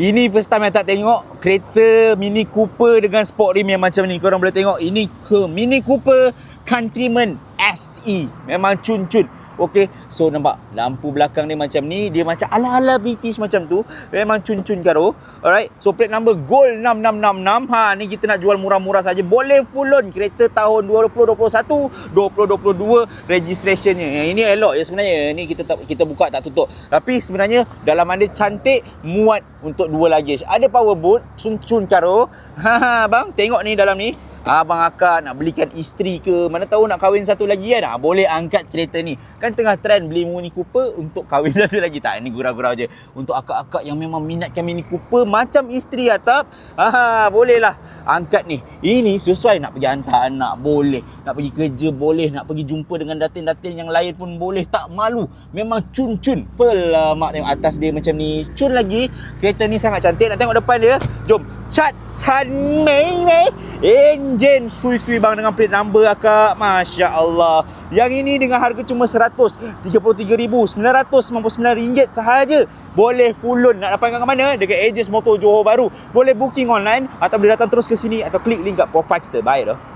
Ini first time yang tak tengok kereta Mini Cooper dengan sport rim yang macam ni. Korang boleh tengok ini ke Mini Cooper Countryman SE. Memang cun-cun. Okey, so nampak lampu belakang dia macam ni, dia macam ala-ala British macam tu. Memang cun-cun karo. Alright, so plate number Gold 6666. Ha, ni kita nak jual murah-murah saja. Boleh full loan kereta tahun 2021, 2022 registrationnya. Yang ini elok ya sebenarnya. Ni kita tak kita buka tak tutup. Tapi sebenarnya dalaman dia cantik, muat untuk dua luggage. Ada power boot, cun-cun karo. Ha, ha, bang, tengok ni dalam ni. Abang akak nak belikan isteri ke? Mana tahu nak kahwin satu lagi kan? Ha, Boleh angkat kereta ni. Kan tengah trend beli Mini Cooper Untuk kahwin satu lagi. Tak ini gurau-gurau je. Untuk akak-akak yang memang minatkan Mini Cooper Macam isteri atap ha, Boleh lah Angkat ni. Ini sesuai nak pergi hantar anak Boleh. Nak pergi kerja boleh. Nak pergi jumpa dengan datin-datin yang lain pun boleh. Tak malu. Memang cun-cun. Pelamak tengok atas dia macam ni. Cun lagi. Kereta ni sangat cantik. Nak tengok depan dia. Jom. Cat San Mei Mei Enjin sui-sui bang dengan plate number akak. Masya Allah Yang ini dengan harga cuma RM133,999 sahaja. Boleh full loan. Nak dapatkan ke mana? Dekat Aegis Motor Johor Baru Boleh booking online Atau boleh datang terus ke sini Atau klik link kat profile kita. Bye dah